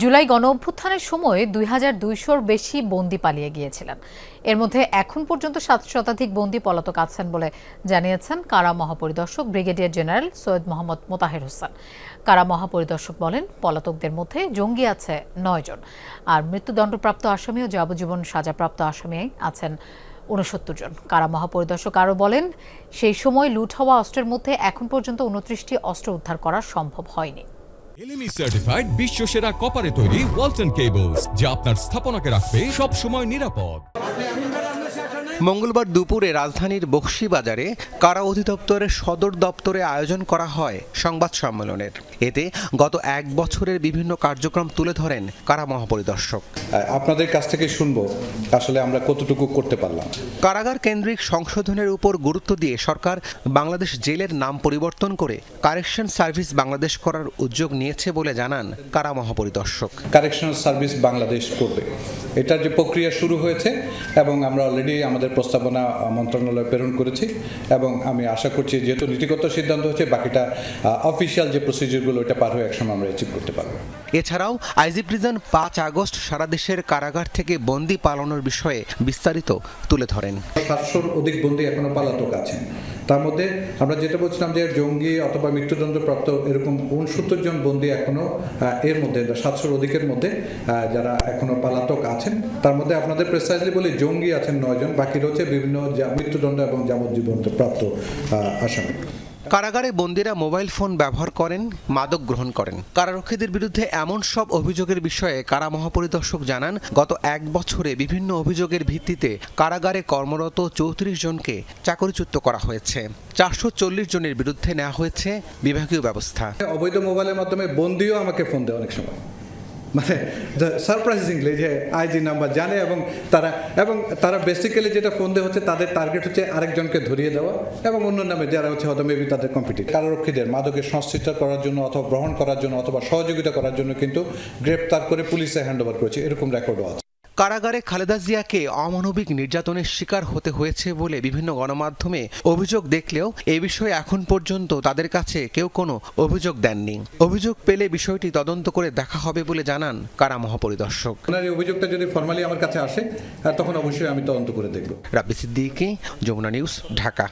জুলাই গণ অভ্যুত্থানের সময় দুই হাজার দুইশোর বেশি বন্দি পালিয়ে গিয়েছিলেন। এর মধ্যে এখন পর্যন্ত সাত শতাধিক বন্দি পলাতক আছেন বলে জানিয়েছেন কারা মহাপরিদর্শক ব্রিগেডিয়ার জেনারেল সৈয়দ মোহাম্মদ মোতাহের হোসেন। কারা মহাপরিদর্শক বলেন, পলাতকদের মধ্যে জঙ্গি আছে নয় জন। আর মৃত্যুদণ্ডপ্রাপ্ত আসামি ও যাবজ্জীবন সাজাপ্রাপ্ত আসামি আছেন উনসত্তর জন। কারা মহাপরিদর্শক আরও বলেন, সেই সময় লুট হওয়া অস্ত্রের মধ্যে এখন পর্যন্ত উনত্রিশটি অস্ত্র উদ্ধার করা সম্ভব হয়নি। এলএমই সার্টিফাইড বিশ্ব সেরা কপারে তৈরি ওয়ালটন কেবলস যা আপনার স্থাপনাকে রাখবে সব সময় নিরাপদ। মঙ্গলবার দুপুরে রাজধানীর বক্সিবাজারে কারা অধিদপ্তরের সদর দপ্তরে আয়োজন করা হয় সংবাদ সম্মেলনের। এতে গত এক বছরের বিভিন্ন কার্যক্রম তুলে ধরেন কারা মহাপরিদর্শক। আপনাদের কাছ থেকে শুনব আসলে আমরা কতটুকু করতে পারলাম। কারাগার কেন্দ্রিক সংশোধনের উপর গুরুত্ব দিয়ে সরকার বাংলাদেশ জেলের নাম পরিবর্তন করে কারেকশন সার্ভিস বাংলাদেশ করার উদ্যোগ নিয়েছে বলে জানান কারা মহাপরিদর্শক। কারেকশনাল সার্ভিস বাংলাদেশ করবে। এটার যে প্রক্রিয়া শুরু হয়েছে এবং আমরা অলরেডি আমাদের প্রস্তাবনা মন্ত্রণালয়ে প্রেরণ করেছি এবং আমি আশা করছি যেহেতু নীতিগত সিদ্ধান্ত হচ্ছে বাকিটা অফিসিয়াল যে প্রসিডিউরগুলো ওটা পার হয়ে একসময় আমরা অ্যাচিভ করতে পারব। এছাড়াও আইজি প্রিজন পাঁচ আগস্ট সারা দেশের কারাগার থেকে বন্দি পালানোর বিষয়ে বিস্তারিত তুলে ধরেন। সাতশোর অধিক বন্দি এখনও পালাতক আছেন। তার মধ্যে আমরা যেটা বলছিলাম যে জঙ্গি অথবা মৃত্যুদণ্ডপ্রাপ্ত এরকম উনসত্তর জন বন্দী এখনও এর মধ্যে সাতশোর অধিকের মধ্যে যারা এখনও পালাতক আছেন। তার মধ্যে আপনাদের প্রেসাইজলি বলি, জঙ্গি আছেন নয়জন বাকি রয়েছে বিভিন্ন মৃত্যুদণ্ড এবং যাবজ্জীবন প্রাপ্ত আসামি। কারাগারে বন্দীরা মোবাইল ফোন ব্যবহার করেন, মাদক গ্রহণ করেন। কারারক্ষীদের বিরুদ্ধে এমন সব অভিযোগের বিষয়ে কারা মহাপরিদর্শক জানান, গত এক বছরে বিভিন্ন অভিযোগের ভিত্তিতে কারাগারে কর্মরত চৌত্রিশ জনকে চাকরিচ্যুত করা হয়েছে। চারশো চল্লিশ জনের বিরুদ্ধে নেওয়া হয়েছে বিভাগীয় ব্যবস্থা। অবৈধ মোবাইলের মাধ্যমে বন্দিও আমাকে ফোন দেয় অনেক সময়। মানে সারপ্রাইজিংলি যে আইজি নাম্বার জানে এবং তারা এবং তারা বেসিক্যালি যেটা ফোন দেওয়া হচ্ছে, তাদের টার্গেট হচ্ছে আরেকজনকে ধরিয়ে দেওয়া এবং অন্য নামে যারা হচ্ছে হয়তো মেবি তাদের কম্পিটিট কারারক্ষীদের, মাদকের সংশ্লিষ্ট করার জন্য অথবা গ্রহণ করার জন্য অথবা সহযোগিতা করার জন্য কিন্তু গ্রেপ্তার করে পুলিশে হ্যান্ড ওভার করেছে, এরকম রেকর্ডও আছে। কারাগারে খালেদা জিয়াকে অমানবিক নির্যাতনের শিকার হতে হয়েছে বলে বিভিন্ন গণমাধ্যমে অভিযোগ দেখলেও এ বিষয়ে এখন পর্যন্ত তাদের কাছে কেউ কোনো অভিযোগ দেননি। অভিযোগ পেলে বিষয়টি তদন্ত করে দেখা হবে বলে জানান কারা মহাপরিদর্শক। এই অভিযোগটা যদি ফর্মালি আমার কাছে আসে তখন অবশ্যই আমি তদন্ত করে দেখব। রাব্বি সিদ্দিকি যমুনা নিউজ ঢাকা।